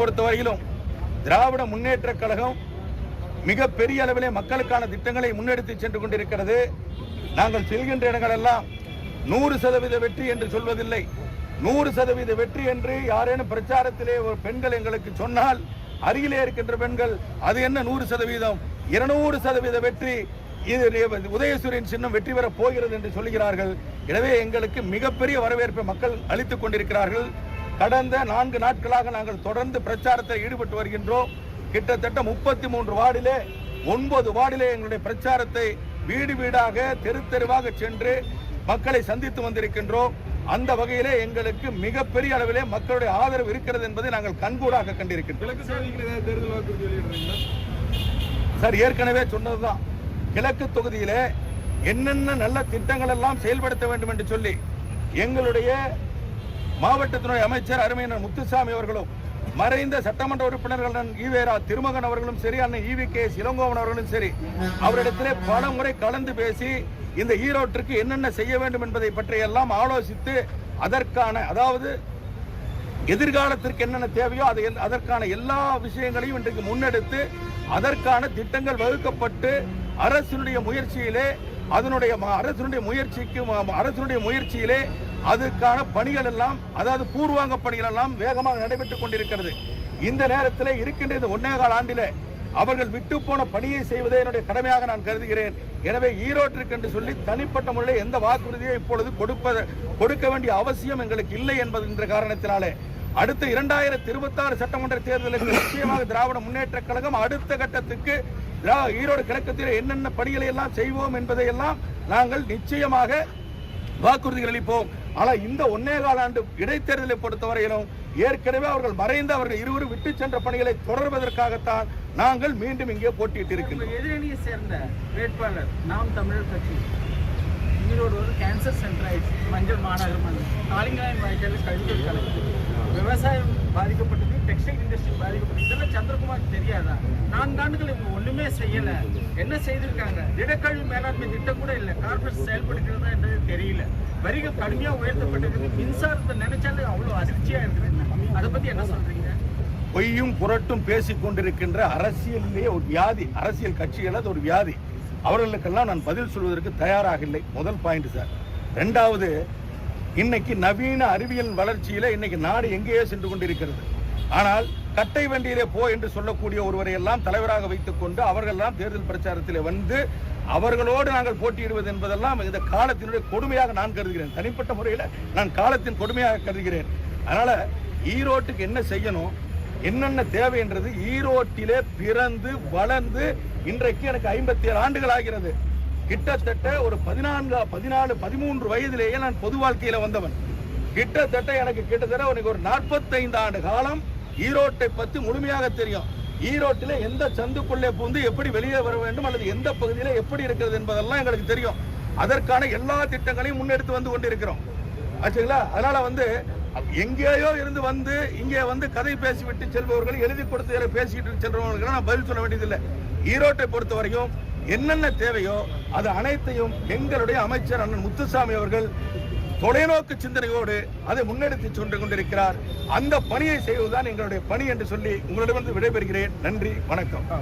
பொறுத்தவரையிலும் திராவிட முன்னேற்ற கழகம் மிக பெரிய அளவிலே மக்களுக்கான திட்டங்களை முன்னெடுத்து சென்று கொண்டிருக்கிறது. நாங்கள் செல்கின்ற இடங்களெல்லாம் நூறு சதவீத வெற்றி என்று சொல்வதில்லை. நூறு சதவீத வெற்றி என்று யாரேனும் பிரச்சாரத்திலே ஒரு பெண்கள் எங்களுக்கு சொன்னால் அருகிலே இருக்கின்ற பெண்கள் அது என்ன நூறு சதவீதம்? இருநூறு சதவீத வெற்றி. இது உதயசூரியன் சின்னம் வெற்றி பெறப் போகிறது என்று சொல்கிறார்கள் எனவே எங்களுக்கு மிகப்பெரிய வரவேற்பை மக்கள் அளித்துக் கொண்டிருக்கிறார்கள். கடந்த நான்கு நாட்களாக நாங்கள் தொடர்ந்து பிரச்சாரத்தில் ஈடுபட்டு வருகின்றோம். கிட்டத்தட்ட முப்பத்தி மூன்று வார்டிலே ஒன்பது வார்டிலே எங்களுடைய பிரச்சாரத்தை வீடு வீடாக தெரு தெருவாக சென்று மக்களை சந்தித்து வந்திருக்கின்றோம். அந்த வகையிலே எங்களுக்கு மிகப்பெரிய அளவிலே மக்களுடைய ஆதரவு இருக்கிறது என்பதை நாங்கள் கண்கூடாக கண்டிருக்கின்றோம். சார் ஏற்கனவே சொன்னதுதான். கிழக்கு தொகுதியிலே என்னென்ன நல்ல திட்டங்கள் எல்லாம் செயல்படுத்த வேண்டும் என்று சொல்லி எங்களுடைய மாவட்டத்தினுடைய அமைச்சர் அருமையினர் முத்துசாமி அவர்களும் மறைந்த சட்டமன்ற உறுப்பினர்கள் ஈவேரா திருமகன் அவர்களும் சரி அண்ணன் ஈவி கே இளங்கோவன் அவர்களும் சரி அவரிடத்திலே பல முறை கலந்து பேசி இந்த ஈரோட்டிற்கு என்னென்ன செய்ய வேண்டும் என்பதை பற்றி எல்லாம் ஆலோசித்து அதற்கான அதாவது எதிர்காலத்திற்கு என்னென்ன தேவையோ அதை அதற்கான எல்லா விஷயங்களையும் இன்றைக்கு முன்னெடுத்து அதற்கான திட்டங்கள் வகுக்கப்பட்டு அரசினுடைய முயற்சியிலே அதனுடைய ம- அரசினுடைய முயற்சிக்கு அரசினுடைய முயற்சியிலே அதுக்கான பணிகள் எல்லாம் அதாவது பூர்வாங்க பணிகள் எல்லாம் வேகமாக நடைபெற்றுக் கொண்டிருக்கிறது. இந்த நேரத்தில் இருக்கின்ற இந்த ஒன்னே கால ஆண்டிலே. அவர்கள் விட்டு போன பணியை செய்வதே என்னுடைய கடமையாக நான் கருதுகிறேன். எனவே ஈரோட்டிற்கு என்று சொல்லி தனிப்பட்ட முறையில் எந்த வாக்குறுதியை இப்பொழுது கொடுப்பது கொடுக்க வேண்டிய அவசியம் எங்களுக்கு இல்லை என்பது என்ற காரணத்தினாலே. அடுத்த இரண்டாயிரத்தி இருபத்தி ஆறு சட்டமன்ற தேர்தலுக்கு நிச்சயமாக திராவிட முன்னேற்ற கழகம் அடுத்த கட்டத்துக்கு ஈரோடு கிழக்கத்தில் என்னென்ன பணிகளை எல்லாம் செய்வோம் என்பதை எல்லாம் நாங்கள் நிச்சயமாக வாக்குறுதிகள் அளிப்போம். ஆனால் இந்த ஒன்னே கால ஆண்டு இடைத்தேர்தலை பொறுத்தவரையிலும் ஏற்கனவே அவர்கள் மறைந்து அவர்கள் இருவரும் விட்டு சென்ற பணிகளை தொடர்வதற்காகத்தான் நாங்கள் மீண்டும் இங்கே போட்டியிட்டு இருக்கின்றோம். எதிரணியை சேர்ந்த வேட்பாளர் நாம் தமிழர் கட்சி ஈரோடு ஒரு கேன்சர் சென்டர் ஆயிடுச்சு. மஞ்சள் மாநகர் மஞ்சள் காளிங்காயம் வாய்க்கால் கழிவுகள் விவசாயம் பாதிக்கப்பட்டது டெக்ஸ்டைல் இண்டஸ்ட்ரி பாதிக்கப்பட்டது. தெரியாதா? நான்கு ஆண்டுகள் இவங்க ஒண்ணுமே செய்யல. என்ன செய்திருக்காங்க? திடக்கழிவு மேலாண்மை திட்டம் கூட இல்லை. கார்பரேட் செயல்படுகிறதா என்றது தெரியல. வரிகள் கடுமையா உயர்த்தப்பட்டிருக்கு மின்சாரத்தை நினைச்சாலே அவ்வளவு அதிர்ச்சியா இருக்குது. அதை பத்தி என்ன சொல்றீங்க? பொய்யும் புரட்டும் பேசிக் கொண்டிருக்கின்ற அரசியலிலே ஒரு வியாதி அரசியல் கட்சிகள் அது ஒரு வியாதி. அவர்களுக்கெல்லாம் நான் பதில் சொல்வதற்கு தயாராக இல்லை. முதல் பாயிண்ட் சார் ரெண்டாவது இன்னைக்கு நவீன அறிவியல் வளர்ச்சியில இன்னைக்கு நாடு எங்கேயோ சென்று கொண்டிருக்கிறது. ஆனால் கட்டை வண்டியிலே போ என்று சொல்லக்கூடிய ஒருவரை எல்லாம் தலைவராக வைத்துக் கொண்டு அவர்கள் எல்லாம் தேர்தல் பிரச்சாரத்திலே வந்து அவர்களோடு நாங்கள் போட்டியிடுவது என்பதெல்லாம் இந்த காலத்தினுடைய கொடுமையாக நான் கருதுகிறேன். தனிப்பட்ட முறையில் நான் காலத்தின் கொடுமையாக கருதுகிறேன். அதனால ஈரோட்டுக்கு என்ன செய்யணும்? என்னென்ன தேவைன்றது ஈரோட்டிலே பிறந்து வளர்ந்து இன்றைக்கு எனக்கு ஐம்பத்தி ஏழு ஆண்டுகள் ஆகிறது. கிட்டத்தட்ட ஒரு பதினான்கு பதினாலு பதிமூன்று வயதிலேயே நான் பொது வாழ்க்கையில வந்தவன். கிட்டத்தட்ட எனக்கு கிட்டத்தட்ட உனக்கு ஒரு நாற்பத்தைந்து ஆண்டு காலம் ஈரோட்டை பற்றி முழுமையாக தெரியும். ஈரோட்டில் எந்த சந்துக்குள்ளே பூந்து எப்படி வெளியே வர வேண்டும் அல்லது எந்த பகுதியில் எப்படி இருக்கிறது என்பதெல்லாம் எங்களுக்கு தெரியும். அதற்கான எல்லா திட்டங்களையும் முன்னெடுத்து வந்து கொண்டிருக்கிறோம். ஆச்சுங்களா? அதனால வந்து எங்கேயோ இருந்து வந்து இங்கே வந்து கதை பேசிவிட்டு செல்பவர்கள் எழுதி கொடுத்து இதில் பேசிக்கிட்டு செல்றவங்களுக்கு நான் பதில் சொல்ல வேண்டியதில்லை. ஈரோட்டை பொறுத்த வரைக்கும் என்னென்ன தேவையோ அது அனைத்தையும் எங்களுடைய அமைச்சர் அண்ணன் முத்துசாமி அவர்கள் தொலைநோக்கு சிந்தனையோடு அதை முன்னெடுத்து சென்று கொண்டிருக்கிறார். அந்த பணியை செய்வதுதான் எங்களுடைய பணி என்று சொல்லி உங்களிடமிருந்து விடைபெறுகிறேன். நன்றி வணக்கம்.